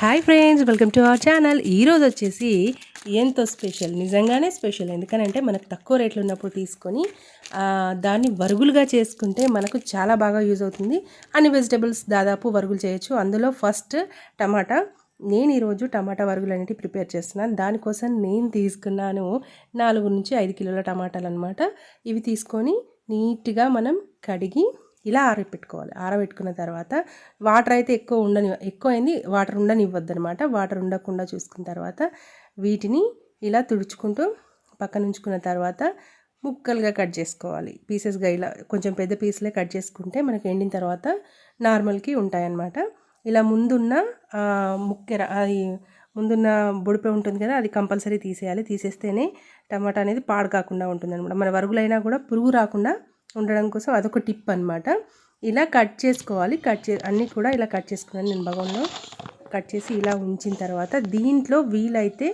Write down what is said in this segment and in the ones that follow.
Hi friends welcome to our channel ఈరోజు వచ్చేసి ఎంతో స్పెషల్ నిజంగానే స్పెషల్ ఎందుకనంటే మనకు తక్కువ రేట్లు ఉన్నప్పుడు తీసుకొని దాన్ని వరుగులుగా చేసుకుంటే మనకు చాలా బాగా యూజ్ అవుతుంది. అన్ని వెజిటబుల్స్ దాదాపు వరుగులు చేయొచ్చు. అందులో ఫస్ట్ టమాటా. నేను ఈరోజు టమాటా వరుగులు అనేవి ప్రిపేర్ చేస్తున్నాను. దానికోసం నేను తీసుకున్నాను నాలుగు నుంచి ఐదు కిలోల టమాటాలు అనమాట ఇవి తీసుకొని నీట్గా మనం కడిగి ఇలా ఆరబెట్టుకోవాలి. ఆరబెట్టుకున్న తర్వాత వాటర్ అయితే ఎక్కువ ఉండని ఎక్కువ అయింది. వాటర్ ఉండనివ్వద్దు అనమాట వాటర్ ఉండకుండా చూసుకున్న తర్వాత వీటిని ఇలా తుడుచుకుంటూ పక్కన ఉంచుకున్న తర్వాత ముక్కలుగా కట్ చేసుకోవాలి. పీసెస్గా ఇలా కొంచెం పెద్ద పీసులే కట్ చేసుకుంటే మనకి ఎండిన తర్వాత నార్మల్కి ఉంటాయన్నమాట. ఇలా ముందున్న ముక్కెర అది ముందున్న బుడిపే ఉంటుంది కదా అది కంపల్సరీ తీసేయాలి. తీసేస్తేనే టమాటా అనేది పాడు కాకుండా ఉంటుంది అనమాట మన వరుగులైనా కూడా పురుగు రాకుండా ఉండడం కోసం అదొక టిప్ అనమాట ఇలా కట్ చేసుకోవాలి. కట్ చే అన్నీ కూడా ఇలా కట్ చేసుకున్నాను. నేను భగవంలో కట్ చేసి ఇలా ఉంచిన తర్వాత దీంట్లో వీలైతే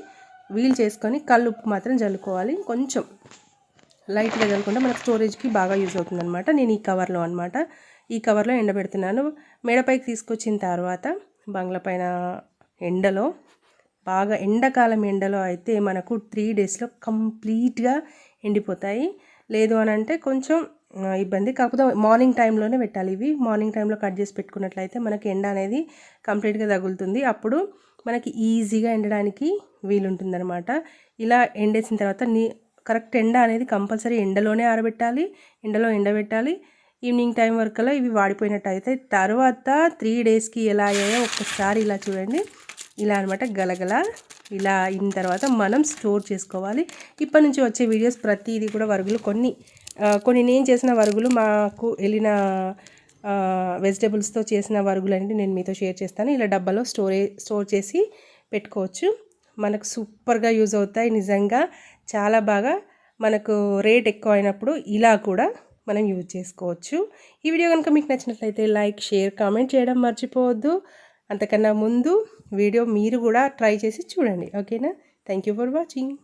వీల్ చేసుకొని కళ్ళు ఉప్పు మాత్రం జల్లుకోవాలి. కొంచెం లైట్గా చల్లుకుంటే మనకు స్టోరేజ్కి బాగా యూజ్ అవుతుంది అనమాట నేను ఈ కవర్లో అనమాట ఈ కవర్లో ఎండబెడుతున్నాను. మేడపైకి తీసుకొచ్చిన తర్వాత బంగ్లా పైన ఎండలో బాగా ఎండాకాలం ఎండలో అయితే మనకు త్రీ డేస్లో కంప్లీట్గా ఎండిపోతాయి. లేదు అని అంటే కొంచెం ఇబ్బంది. కాకపోతే మార్నింగ్ టైంలోనే పెట్టాలి ఇవి. మార్నింగ్ టైంలో కట్ చేసి పెట్టుకున్నట్లయితే మనకి ఎండ అనేది కంప్లీట్గా తగులుతుంది. అప్పుడు మనకి ఈజీగా ఎండడానికి వీలుంటుందన్నమాట. ఇలా ఎండేసిన తర్వాత నీ కరెక్ట్ ఎండ అనేది కంపల్సరీ ఎండలోనే ఆరబెట్టాలి. ఎండలో ఎండబెట్టాలి. ఈవినింగ్ టైం వరకల్లా ఇవి వాడిపోయినట్టు అయితే తర్వాత త్రీ డేస్కి ఎలా అయ్యాయో ఒక్కసారి ఇలా చూడండి. ఇలా అనమాట గలగల. ఇలా అయిన తర్వాత మనం స్టోర్ చేసుకోవాలి. ఇప్పటి నుంచి వచ్చే వీడియోస్ ప్రతిదీ కూడా వరుగులు కొన్ని కొన్ని నేను చేసిన వరుగులు మాకు వెళ్ళిన వెజిటేబుల్స్తో చేసిన వరుగులు అనేది నేను మీతో షేర్ చేస్తాను. ఇలా డబ్బాలో స్టోరే స్టోర్ చేసి పెట్టుకోవచ్చు. మనకు సూపర్గా యూజ్ అవుతాయి. నిజంగా చాలా బాగా మనకు రేట్ ఎక్కువ అయినప్పుడు ఇలా కూడా మనం యూజ్ చేసుకోవచ్చు. ఈ వీడియో కనుక మీకు నచ్చినట్లయితే లైక్ షేర్ కామెంట్ చేయడం మర్చిపోవద్దు. అంతకన్నా ముందు వీడియో మీరు కూడా ట్రై చేసి చూడండి. ఓకేనా? Thank you for watching.